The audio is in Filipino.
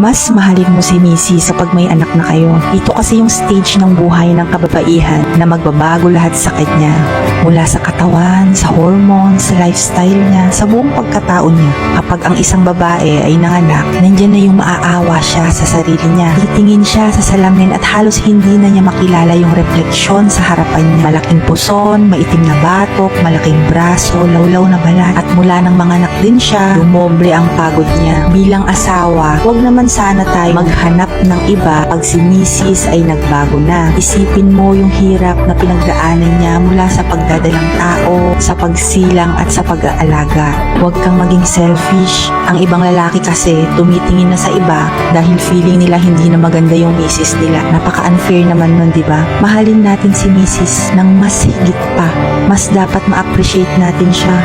mas mahalin mo si Missy sa pag may anak na kayo. Ito kasi yung stage ng buhay ng kababaihan na magbabago lahat sa kanya. Mula sa katawan, sa hormones, sa lifestyle niya, sa buong pagkatao niya. Kapag ang isang babae ay nanganak, nandyan na yung maaawa siya sa sarili niya. Titingin siya sa salamin at halos hindi na niya makilala yung refleksyon sa harapan niya. Malaking puson, maitim na batok, malaking braso, lawlaw na balat. At mula ng mga anak din siya, dumoble ang pagod niya. Bilang asawa, huwag naman sana tayo maghanap ng iba pag si Mrs. ay nagbago na. Isipin mo yung hirap na pinagdaanan niya mula sa pagdadalang tao, sa pagsilang at sa pag-aalaga. Huwag kang maging selfish. Ang ibang lalaki kasi tumitingin na sa iba dahil feeling nila hindi na maganda yung misis nila. Napaka-unfair naman nun, di ba? Mahalin natin si misis ng mas higit pa. Mas dapat ma-appreciate natin siya.